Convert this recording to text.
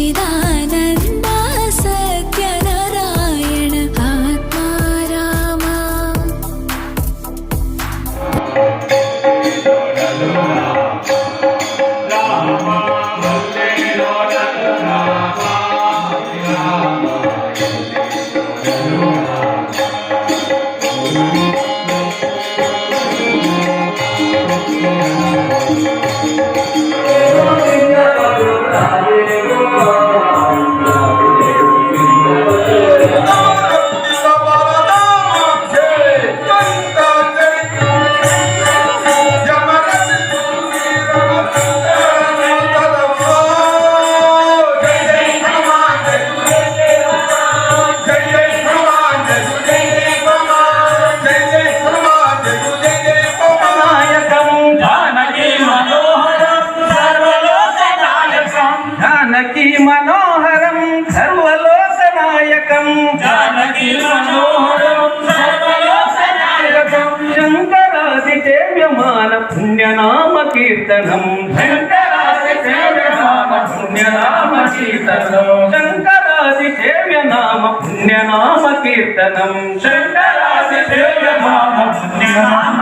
felicidad. సేవమాన పుణ్యనామ కీర్తనం. పుణ్యనామ కీర్తనం. శంకరాది సేవ్యనామ పుణ్యనామ కీర్తనం. శంకరాది సేవ్యనామ పుణ్యనామ